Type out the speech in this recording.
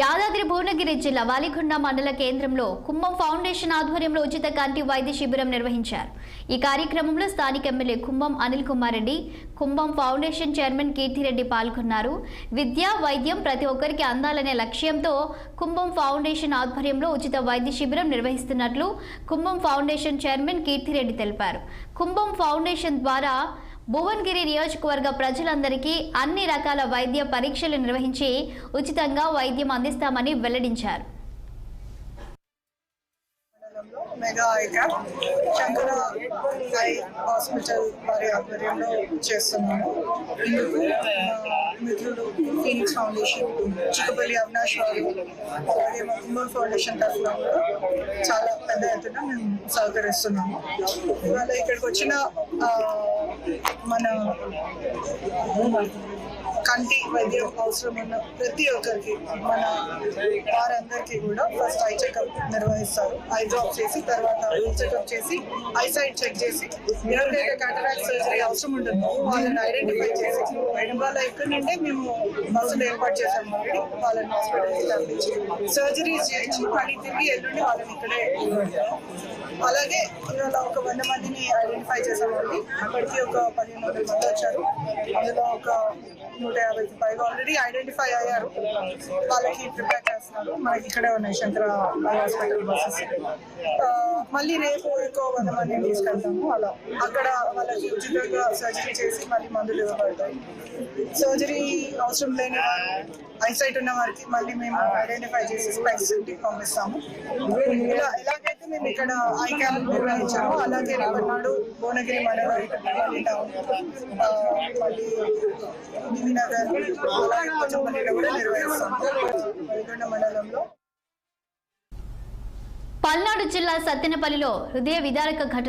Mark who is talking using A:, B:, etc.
A: యాదాద్రి భువనగిరి జిల్లా వాలికొండ మండల కేంద్రంలో కుంభం ఫౌండేషన్ ఆధ్వర్యంలో ఉచిత కంటి వైద్య శిబిరం నిర్వహించారు. ఈ కార్యక్రమంలో స్థానిక MLA Kumbham Anil Kumar Reddy Kumbham foundation chairman Keerthi Reddy పాల్గొన్నారు. విద్య వైద్యం ప్రతి ఒక్కరికి అందాలనే లక్ష్యంతో కుంభం ఫౌండేషన్ ఆధ్వర్యంలో ఉచిత వైద్య శిబిరం నిర్వహిస్తున్నట్లు కుంభం ఫౌండేషన్ చైర్మన్ కీర్తిరెడ్డి తెలిపారు. కుంభం ఫౌండేషన్ ద్వారా భువనగిరి నియోజకవర్గ ప్రజలందరికీ అన్ని రకాల వైద్య పరీక్షలు నిర్వహించి ఉచితంగా వైద్యం అందిస్తామని వెల్లడించారు.
B: Mega eye Chandra eye hospital వారి ఆధ్వర్యంలో చేస్తున్నాము. ఇందుకు మిత్రులు ఫీనిక్స్ ఫౌండేషన్ చిక్కపల్లి అవినాష్ వారు అలాగే మా కుంభం ఫౌండేషన్ తరఫున చాలా పెద్ద ఎత్తున మేము సహకరిస్తున్నాము. ఇవాళ ఇక్కడికి వచ్చిన మన కంటి వైద్యం అవసరం ఉన్న ప్రతి ఒక్కరికి మన వారందరికీ కూడా ఫస్ట్ ఐ చెకప్ నిర్వహిస్తారు. ఐ డ్రాప్ చేసి తర్వాత ఐ చెకప్ చేసి ఐ సైడ్ చెక్ చేసి ఎవరికైతే కాటరాక్ట్ సర్జరీ అవసరం ఉంటుందో వాళ్ళని ఐడెంటిఫై చేసి వాళ్ళ ఇక్కడ నుండే మేము బస్సులు ఏర్పాటు చేసాము వాళ్ళని హాస్పిటల్కి తరలించి సర్జరీస్ చేయించి మళ్ళీ తిరిగి ఎల్లుండి వాళ్ళని ఇక్కడే అలాగే ఇవాళ ఒక వంద మందిని ఐడెంటిఫై చేసామండి ఇప్పటికీ ఒక పదిహేను వందల మంది వచ్చారు. అందులో ఒక నూట యాభై పైగా ఆల్రెడీ ఐడెంటిఫై అయ్యారు. వాళ్ళకి ప్రిపేర్ చేస్తున్నారు. మనకి ఇక్కడే ఉన్నాయి శంకర హాస్పిటల్ బస్సెస్ మళ్ళీ రేపు ఎక్కువ వంద మందిని తీసుకెళ్తాము. అలా. అక్కడ వాళ్ళకి ఉచితంగా సర్జరీ చేసి మళ్ళీ మందులు ఇవ్వబడతాయి. సర్జరీ అవసరం లేని వారు ఐసైట్ ఉన్న వారికి మళ్ళీ మేము ఐడెంటిఫై చేసి స్పెక్స్ ఇంటికి పంపిస్తాము. ఇలా ఎలాగైతే మేము ఇక్కడ ఐ క్యాంప్ నిర్వహించాము. అలాగే రేపటి నాడు భువనగిరి మండలం మళ్ళీ టౌన్ నగర్ కూడా మండలంలో
A: పల్నాడు జిల్లా సత్తెనపల్లిలో హృదయ విదారక ఘటన